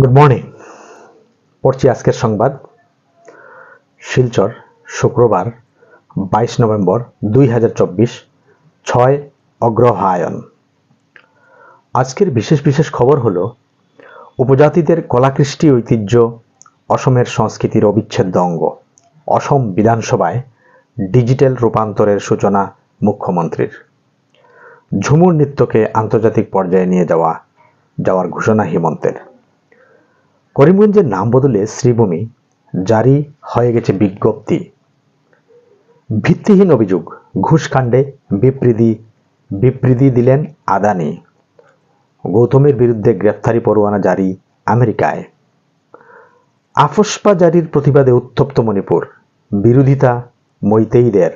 Good morning পড়ছি আজকের সংবাদ। শিলচর, শুক্রবার, বাইশ নভেম্বর দুই হাজার চব্বিশ, ছয় অগ্রহায়ণ। আজকের বিশেষ বিশেষ খবর হলো, উপজাতিদের কলাকৃষ্টি ঐতিহ্য, অসমের সংস্কৃতির অবিচ্ছেদ্য অঙ্গ। অসম বিধানসভায় ডিজিটাল রূপান্তরের সূচনা মুখ্যমন্ত্রীর। ঝুমুর নৃত্যকে আন্তর্জাতিক পর্যায়ে নিয়ে যাওয়া, যাওয়ার ঘোষণা হিমন্তের। করিমগঞ্জের নাম বদলে শ্রীভূমি, জারি হয়ে গেছে বিজ্ঞপ্তি। ভিত্তিহীন অভিযোগ, ঘুষকাণ্ডে বিবৃতি বিবৃতি দিলেন আদানি। গৌতমের বিরুদ্ধে গ্রেফতারি পরোয়ানা জারি আমেরিকায়। আফস্পা জারির প্রতিবাদে উত্তপ্ত মণিপুর, বিরোধিতা মৈতেইদের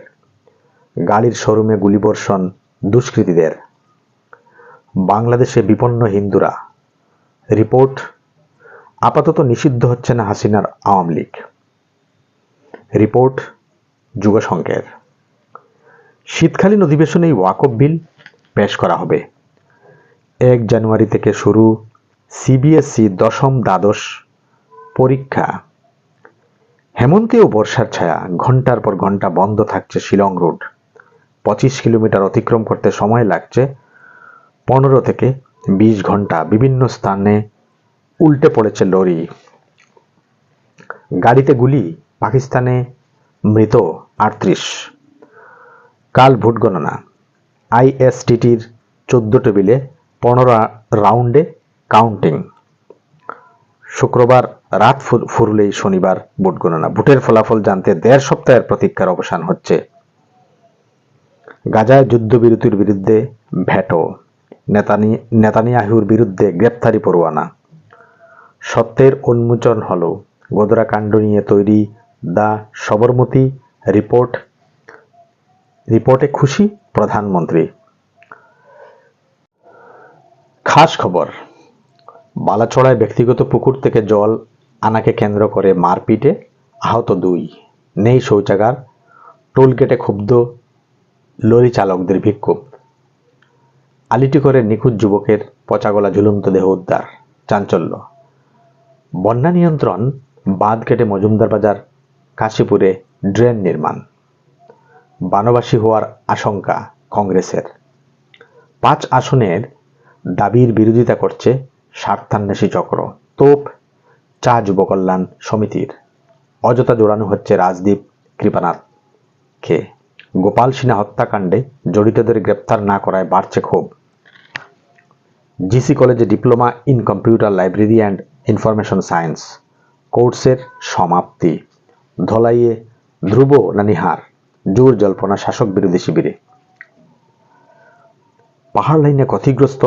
গাড়ির শোরুমে গুলিবর্ষণ দুষ্কৃতীদের। বাংলাদেশে বিপন্ন হিন্দুরা। রিপোর্ট আপাতত নিষিদ্ধ হচ্ছে না হাসিনার আওয়ামী লীগ। রিপোর্ট যুগসংকের শীতকালীন অধিবেশনে ওয়াকফ বিল পেশ করা হবে। এক জানুয়ারি থেকে শুরু সিবিএসই দশম দ্বাদশ পরীক্ষা। হেমন্তে ও বর্ষার ছায়া, ঘণ্টার পর ঘণ্টা বন্ধ থাকছে শিলং রোড। পঁচিশ কিলোমিটার অতিক্রম করতে সময় লাগছে পনেরো থেকে বিশ ঘণ্টা। বিভিন্ন স্থানে উল্টে পড়েছে লরি। গাড়িতে গুলি, পাকিস্তানে মৃত আটত্রিশ। কাল ভোট গণনা। আইএসটিটির চোদ্দ টেবিলে পনেরো রাউন্ডে কাউন্টিং। শুক্রবার রাত ফুরলেই শনিবার ভোট গণনা। ভোটের ফলাফল জানতে দেড় সপ্তাহের প্রতীক্ষার অবসান হচ্ছে। গাজায় যুদ্ধবিরতির বিরুদ্ধে ভ্যাটো নেতানি, নেতানিয়াহুর বিরুদ্ধে গ্রেপ্তারি পরোয়ানা। সত্যের উন্মোচন হল। গোদরা কাণ্ড নিয়ে তৈরি দ্য সবরমতী রিপোর্ট। রিপোর্টে খুশি প্রধানমন্ত্রী। খাস খবর, বালাছড়ায় ব্যক্তিগত পুকুর থেকে জল আনাকে কেন্দ্র করে মারপিটে আহত দুই। নেই শৌচাগার টোলগেটে ক্ষুব্ধ লরি চালকদের বিক্ষোভ আলিটি করে নিখোঁজ যুবকের পচাগলা ঝুলন্ত দেহ উদ্ধার। চাঞ্চল্য। বন্যা নিয়ন্ত্রণ, বাঁধ কেটে মজুমদার বাজার, কাশীপুরে ড্রেন নির্মাণ। বানবাসী হওয়ার আশঙ্কা কংগ্রেসের। পাঁচ আসনের দাবির বিরোধিতা করছে স্বার্থান্বেষী চক্র, তোপ, চা যুবকল্যাণ সমিতির। অযথা জোড়ানো হচ্ছে রাজদীপ কৃপানাথকে গোপাল সিনহা হত্যাকাণ্ডে জড়িতদের গ্রেপ্তার না করায় বাড়ছে ক্ষোভ। জিসি কলেজে diploma in computer library and information science কোর্সের সমাপ্তি। ধলাইয়ে ধ্রুব নানিহার জোর জল্পনা শাসক বিরোধী শিবিরে। পাহাড় লাইনে ক্ষতিগ্রস্ত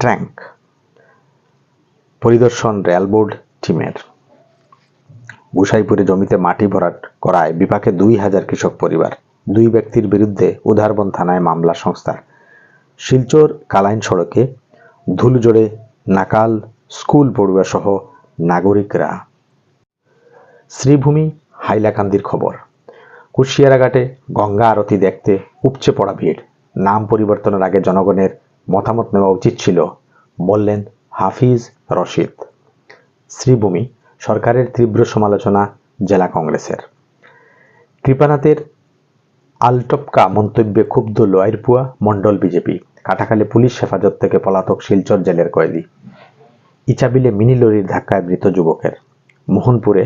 ট্র্যাঙ্ক পরিদর্শন রেলবোর্ড টিমের। গুসাইপুরে জমিতে মাটি ভরাট করায় বিপাকে দুই হাজার কৃষক পরিবার। দুই ব্যক্তির বিরুদ্ধে উধারবন থানায় মামলা সংস্থার। শিলচর কালাইন সড়কে ধুলজোড়ে নাকাল স্কুল পড়ুয়া সহ নাগরিকরা। শ্রীভূমি, হাইলাকান্দির খবর। কুশিয়ারাঘাটে গঙ্গা আরতি দেখতে উপচে পড়া ভিড়। নাম পরিবর্তনের আগে জনগণের মতামত নেওয়া উচিত ছিল বললেন হাফিজ রশিদ। শ্রীভূমি, সরকারের তীব্র সমালোচনা জেলা কংগ্রেসের। কৃপানাথের আলটপকা মন্তব্যে ক্ষুব্ধ লোয়ারপুয়া মণ্ডল বিজেপি। কাটাখালী পুলিশ হেফাজত থেকে পলাতক শিলচর জেলের কয়েদি। ইচাবিলে মিনি লরির ধাক্কায় মৃত যুবকের। মোহনপুরে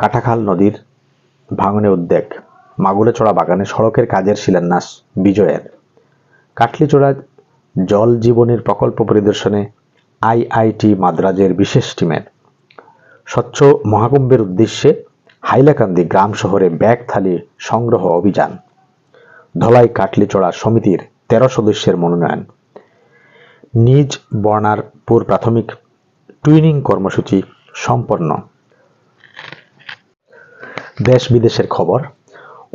কাটাখাল নদীর ভাঙনে উদ্বেগ। মাগুলেচড়া বাগানে সড়কের কাজের শিলান্যাস বিজয়ের। কাটলিচড়া জল জীবনের প্রকল্প পরিদর্শনে আইআইটি মাদ্রাজের বিশেষ টিমের। স্বচ্ছ মহাকুম্ভের উদ্দেশ্যে হাইলাকান্দি গ্রাম শহরে ব্যাগ থালি সংগ্রহ অভিযান। ধলাই কাটলিচড়া সমিতির তেরো সদস্যের মনোনয়ন। নিজ বর্ণারপুর প্রাথমিক টুইনিং কর্মসূচি সম্পন্ন। দেশ বিদেশের খবর,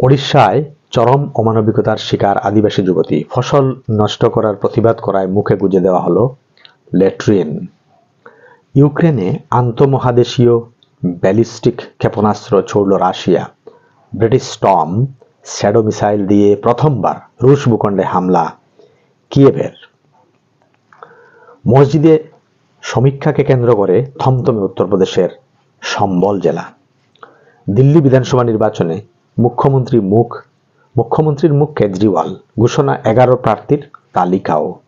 ওড়িশায় চরম অমানবিকতার শিকার আদিবাসী যুবতী। ফসল নষ্ট করার প্রতিবাদ করায় মুখে গুজে দেওয়া হলো ল্যাট্রিন ইউক্রেনে আন্তঃমহাদেশীয় ব্যালিস্টিক ক্ষেপণাস্ত্র ছুড়ল Russia. British Storm Shadow missile দিয়ে প্রথমবার রুশ ভূখণ্ডে হামলা কিয়েভের। মসজিদে সমীক্ষাকে কেন্দ্র করে থমথমে উত্তরপ্রদেশের সম্বল জেলা। দিল্লি বিধানসভা নির্বাচনে মুখ্যমন্ত্রী মুখ, মুখ্যমন্ত্রীর মুখ কেজরিওয়াল, ঘোষণা এগারো প্রার্থীর তালিকাও।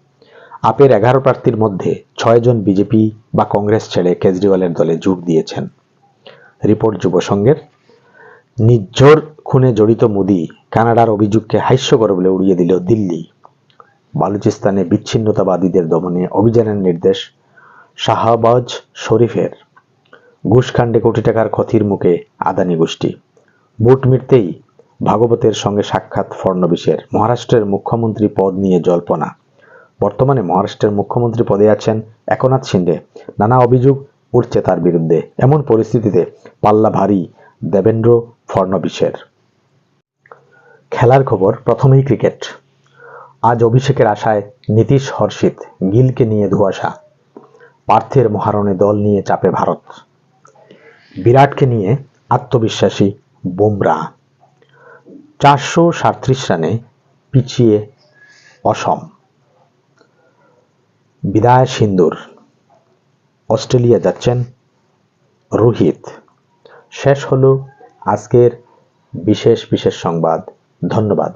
আপের এগারো প্রার্থীর মধ্যে ছয়জন বিজেপি বা কংগ্রেস ছেড়ে কেজরিওয়ালের দলে যোগ দিয়েছেন। রিপোর্ট যুব সংঘের। নির্ঝর খুনে জড়িত মোদি কানাডার অভিযোগকে হাস্য করে বলে উড়িয়ে দিল দিল্লি। বালুচিস্তানে বিচ্ছিন্নতাবাদীদের দমনে অভিযানের নির্দেশ শাহবাজ শরীফের। ঘুষকাণ্ডে কোটি টাকার ক্ষতির মুখে আদানি গোষ্ঠী। বুট মিটতেই ভাগবতের সঙ্গে সাক্ষাৎ ফড়নবিসের মহারাষ্ট্রের মুখ্যমন্ত্রী পদ নিয়ে জল্পনা। বর্তমানে মহারাষ্ট্রের মুখ্যমন্ত্রী পদে আছেন একনাথ শিন্ডে নানা অভিযোগ উঠছে তার বিরুদ্ধে। এমন পরিস্থিতিতে পাল্লা ভারী দেবেন্দ্র ফড়নবিসের খেলার খবর, প্রথমেই ক্রিকেট। আজ অভিষেকের আশায় নীতিশ হর্ষিত গিলকে নিয়ে ধোয়াশা। পার্থের মহারণে দল নিয়ে চাপে ভারত। বিরাটকে নিয়ে আত্মবিশ্বাসী বুমরা। চারশো সাঁত্রিশ রানে পিছিয়ে অসম। বিদায় সিন্দুর। অস্ট্রেলিয়া যাচ্ছেন রোহিত। শেষ হলো আজকের বিশেষ বিশেষ সংবাদ। ধন্যবাদ।